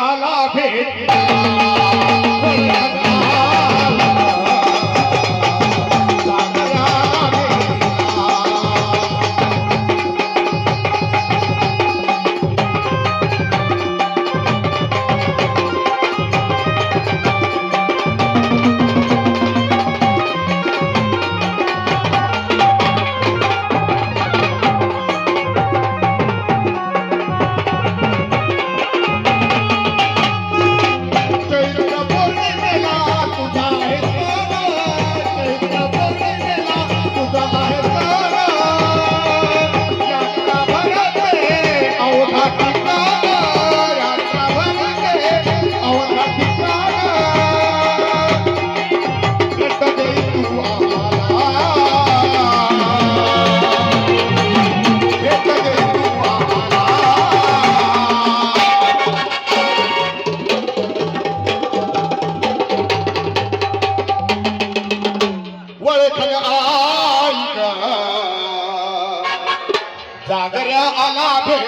આલા ભેટ સાગર અલાભે